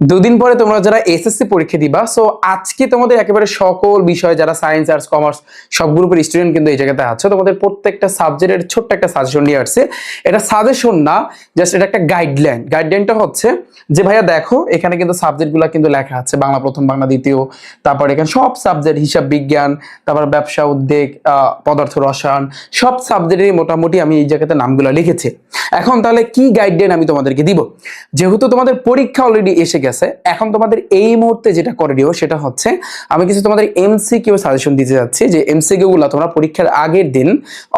দুদিন পরে তোমরা যারা এসএসসি পরীক্ষা দিবা সো আজকে তোমাদের একেবারে সকল বিষয় যারা সায়েন্স আর্টস কমার্স সব গ্রুপের স্টুডেন্ট কিন্তু এই জায়গাতে আছে। তোমাদের প্রত্যেকটা সাবজেক্টের ছোট্ট একটা সাজেশন নিয়ে আসছে। এটা সাজেশন না জাস্ট এটা একটা গাইডলাইন গাইডলাইনটা হচ্ছে যে, ভাইয়া, দেখো, এখানে কিন্তু সাবজেক্টগুলো কিন্তু লেখা আছে। বাংলা প্রথম, বাংলা দ্বিতীয়, তারপর এখানে সব সাবজেক্ট হিসাব বিজ্ঞান, তারপর ব্যবসা, উদ্যোগ পদার্থ, রসায়ন, সব সাবজেক্টেরই মোটামুটি আমি এই জায়গাতে নামগুলো লিখেছি। এখন তাহলে কি গাইডলাইন আমি তোমাদেরকে দিব? যেহেতু তোমাদের পরীক্ষা অলরেডি এসে গেছে এখন তোমাদের এই মুহূর্তে যেটা করণীয় সেটা হচ্ছে, আমি কিছু তোমাদের এমসিকিউ সাজেশন দিতে যাচ্ছি, যে এমসিকিউগুলো তোমরা পরীক্ষার আগের দিন,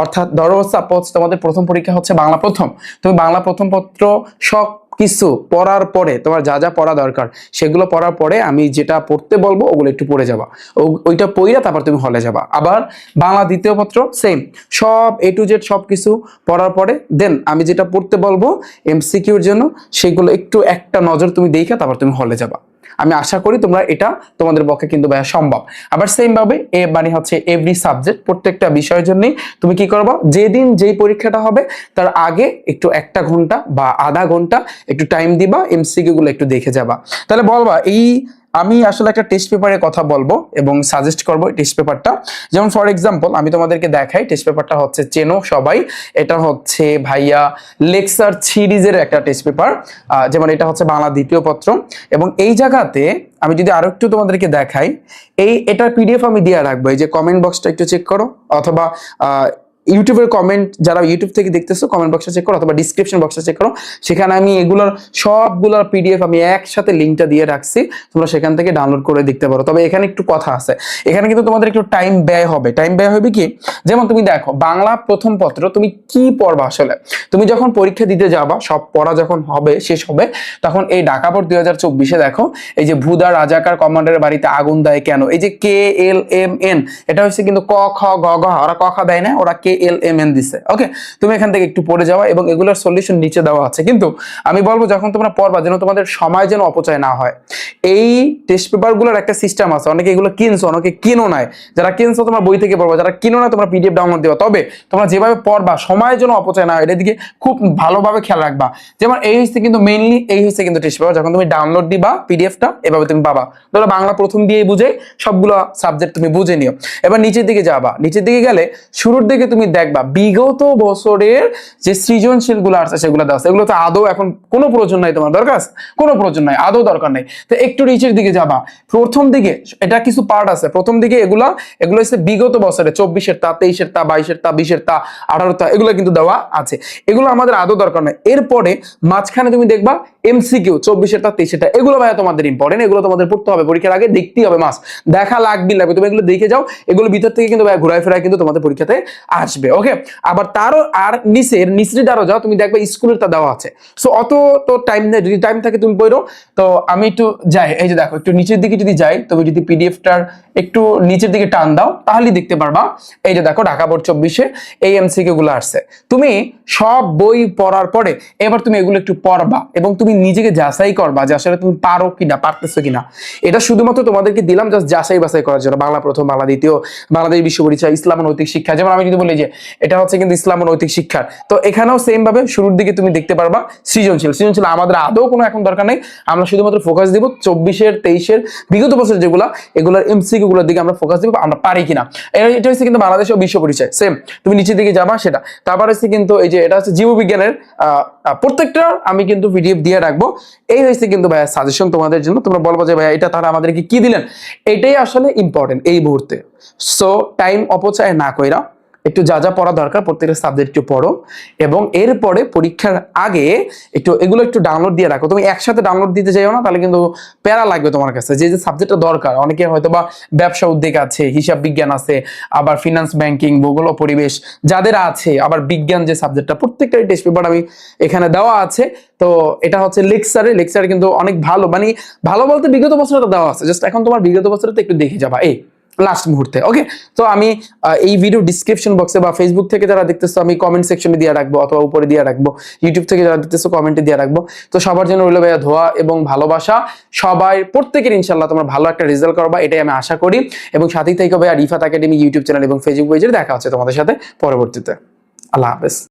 অর্থাৎ ধরো সাপোজ তোমাদের প্রথম পরীক্ষা হচ্ছে বাংলা প্রথম, তুমি বাংলা প্রথম পত্র সব কিছু পড়ার পরে, তোমার যা যা পড়া দরকার, সেগুলো পড়ার পরে আমি যেটা পড়তে বলব, ওগুলো একটু পড়ে যাবা। ওইটা পড়িয়া তারপর তুমি হলে যাবা। আবার বাংলা দ্বিতীয় পত্র সেম সব এ টু জেড সব কিছু পড়ার পরে দেন আমি যেটা পড়তে বলব এমসিকিউর জন্য, সেগুলো একটু একটা নজর তুমি দেখে তারপর তুমি হলে যাবা। আমি আশা করি তোমরা এটা তোমাদের পক্ষে কিন্তু ভাইয়া সম্ভব। আবার সেম ভাবে এ মানে হচ্ছে এভরি সাবজেক্ট প্রত্যেকটা বিষয়ের জন্যই তুমি কি করবা? যেদিন যেই পরীক্ষাটা হবে, তার আগে একটু একটা ঘণ্টা বা আধা ঘণ্টা একটু টাইম দিবা এমসিকিউ গুলো একটু দেখে যাবা। তাহলে বলবা, এই আমি আসলে একটা টেস্ট পেপারের কথা বলব এবং সাজেস্ট করব টেস্ট পেপারটা যেমন ফর এক্সাম্পল আমি তোমাদেরকে দেখাই টেস্ট পেপারটা হচ্ছে চেনো সবাই। এটা হচ্ছে ভাইয়া লেকচার সিরিজের একটা টেস্ট পেপার যেমন এটা হচ্ছে বাংলা দ্বিতীয় পত্র। এবং এই জায়গাতে আমি যদি আরও একটু তোমাদেরকে দেখাই, এই এটার পিডিএফ আমি দিয়ে রাখব, এই যে কমেন্ট বক্সটা একটু চেক করো, অথবা ইউটিউবের কমেন্ট যারা ইউটিউব থেকে দেখতেছো কমেন্ট বক্সে চেক করো অথবা ডিসক্রিপশন বক্সে চেক করো, সেখানে আমি এগুলোর সবগুলোর পিডিএফ আমি একসাথে লিঙ্কটা দিয়ে রাখছি, তোমরা সেখান থেকে ডাউনলোড করে দেখতে পারো। তবে এখানে একটু কথা আছে। এখানে কিন্তু তোমাদের একটু টাইম ব্যয় হবে। টাইম ব্যয় হবে কি? যেমন তুমি দেখো, বাংলা প্রথম পত্র তুমি কি পড়বা আসলে? তুমি যখন পরীক্ষা দিতে যাবা, সব পড়া যখন হবে, শেষ হবে, তখন এই ঢাকা দুই হাজার চব্বিশে দেখো, এই যে ভুদা রাজাকার কমান্ডারের বাড়িতে আগুন দেয় কেন? এই যে কে এল এম এন, এটা হচ্ছে কিন্তু ক, খ, গ, ঘ, ওরা ক, খ দেয় না, ওরা কে এল এম এন দিছে। ওকে তুমি এখান থেকে একটু পড়ে যাওয়া এবং এগুলোর সলিউশন নিচে দেওয়া আছে। কিন্তু আমি বলব, যখন তোমরা পড়বা, যেন তোমাদের সময় যেন অপচয় না হয়। এই টেস্ট পেপারগুলোর একটা সিস্টেম আছে। অনেকে এগুলো কিনছো, অনেকে কিনো নাই। যারা কিনছো, তোমরা বই থেকে পড়বা। যারা কিনো না, তোমরা পিডিএফ ডাউনলোড দিবা। তবে তোমরা যেভাবে পড়বা, সময় যেন অপচয় না হয়, এটার দিকে খুব ভালোভাবে খেয়াল রাখবা। যেমন এই হচ্ছে কিন্তু মেইনলি এই হচ্ছে কিন্তু টেস্ট পেপার যখন তুমি ডাউনলোড দিবা পিডিএফটা এভাবে তুমি পাবা। ধরো বাংলা প্রথম দিয়ে বুঝে, সবগুলো সাবজেক্ট তুমি বুঝে নিও। এবার নিচের দিকে যাবা। নিচের দিকে গেলে শুরুর দিকে তুমি দেখবা, বিগত বছরের যে সৃজনশীলগুলো আছে সেগুলো দেওয়া এগুলো তো আদৌ এখন কোনো প্রয়োজন নাই তোমার দরকার? কোনো প্রয়োজন নাই, আদৌ দরকার নেই। তো একটু নিচের দিকে যাবা। প্রথম দিকে, এটা কিছু পার্ট আছে। প্রথম দিকে এগুলা, এগুলো হচ্ছে বিগত বছরে, চব্বিশের তা, তেইশের তা, বাইশের তা, বিশের তা আঠারো তা, এগুলো কিন্তু দেওয়া আছে। এগুলো আমাদের আদৌ দরকার নয় এরপরে মাঝখানে তুমি দেখবা এমসিকিউ তেইশের তা, এগুলো ভাইয়া তোমাদের ইম্পর্টেন্ট এগুলো তোমাদের পড়তে হবে, পরীক্ষার আগে দেখতেই হবে মাস দেখা লাগবে লাগবে, তুমি এগুলো দেখে যাও। এগুলো ভিতর থেকে কিন্তু ভাইয়া ঘুরায় ফেরায় কিন্তু তোমাদের পরীক্ষাতে আসবে। ওকে আবার তারও আর নিচের নিচের দ্বারও যাও, তুমি দেখবে স্কুলের তা দেওয়া আছে। সো অত তো টাইম নেই, যদি টাইম থাকে তুমি পড়ো। তো আমি একটু যাই, এই যে দেখো, একটু নিচের দিকে যদি যাই তুমি যদি পিডিএফটার একটু নিচের দিকে টান দাও, তাহলেই দেখতে পারবা। এই যে দেখো, ঢাকা বোর্ড চব্বিশে এই এমসিকিউ গুলো আসছে। তুমি সব বই পড়ার পরে এবার তুমি এগুলো একটু পড়বা এবং তুমি নিজেকে যাচাই করবা যে আসলে তুমি পারো কিনা, পারতেছো কিনা। এটা শুধুমাত্র তোমাদেরকে দিলাম জাস্ট যাচাই বাছাই করার জন্য। বাংলা প্রথম, বাংলা দ্বিতীয়, বাংলাদেশ বিশ্ব পরিচয়, ইসলাম নৈতিক শিক্ষা। যেমন আমি যদি বলি যে এটা হচ্ছে কিন্তু ইসলাম নৈতিক শিক্ষার। তো এখানেও সেম ভাবে শুরুর দিকে তুমি দেখতে পারবা সৃজনশীল। সৃজনশীল আমাদের আদৌ কোনো এখন দরকার নেই। আমরা শুধুমাত্র ফোকাস দিব চব্বিশের, তেইশের, বিগত বছর যেগুলো, এগুলোর এমসিকিউ গুলোর দিকে আমরা ফোকাস দিব, আমরা পারি কিনা। এটা হচ্ছে কিন্তু বাংলাদেশ ও বিশ্ব পরিচয়। সেম তুমি নিচের দিকে যাবা সেটা। তারপর হচ্ছে কিন্তু এই যে এটা হচ্ছে জীববিজ্ঞানের প্রত্যেকটা আমি কিন্তু পিডিএফ দিয়ে রাখব। এই হয়েছে কিন্তু ভাইয়া সাজেশন তোমাদের জন্য। তোমরা বলব যে ভাইয়া এটা তারা আমাদেরকে কি দিলেন? এটাই আসলে ইম্পর্টেন্ট এই মুহূর্তে। সো টাইম অপচয় না কইরা একটু যা যা পড়া দরকার প্রত্যেকটা সাবজেক্ট একটু পড়ো। এবং এরপরে পরীক্ষার আগে একটু, এগুলো একটু ডাউনলোড দিয়ে রাখো। তুমি একসাথে ডাউনলোড দিতে চাইও না, তাহলে কিন্তু প্যারা লাগবে তোমার কাছে। যে যে সাবজেক্টটা দরকার, অনেকে হয়তো বা ব্যবসা উদ্যোগ আছে, হিসাব বিজ্ঞান আছে, আবার ফিনান্স ব্যাংকিং ভূগোল ও পরিবেশ, যাদের আছে, আবার বিজ্ঞান যে সাবজেক্টটা প্রত্যেকটা টেস্ট পেপার আমি এখানে দেওয়া আছে। তো এটা হচ্ছে লেকচারে লেকচার কিন্তু অনেক ভালো মানে ভালো বলতে বিগত বছরে তো দেওয়া আছে। জাস্ট এখন তোমার বিগত বছরে তো একটু দেখে যাবা। এই লাস্ট মুহূর্তে ওকে তো আমি এই ভিডিও ডিসক্রিপশন বক্সে বা ফেসবুক থেকে যারা দেখতেছো, আমি কমেন্ট সেকশনে দিয়ে রাখব, অথবা উপরে দিয়ে রাখব। ইউটিউব থেকে যারা দেখতেছো কমেন্টে দিয়ে রাখব। তো সবার জন্য রইল ভাইয়া ধোয়া এবং ভালোবাসা। সবাই, প্রত্যেকের ইনশাল্লাহ তোমরা ভালো একটা রেজাল্ট করবা, এটাই আমি আশা করি। এবং সাথেই থেকে ভাইয়া রিফাত একাডেমি ইউটিউব চ্যানেল এবং ফেসবুক পেজে দেখা হচ্ছে তোমাদের সাথে পরবর্তীতে। আল্লাহ হাফেজ।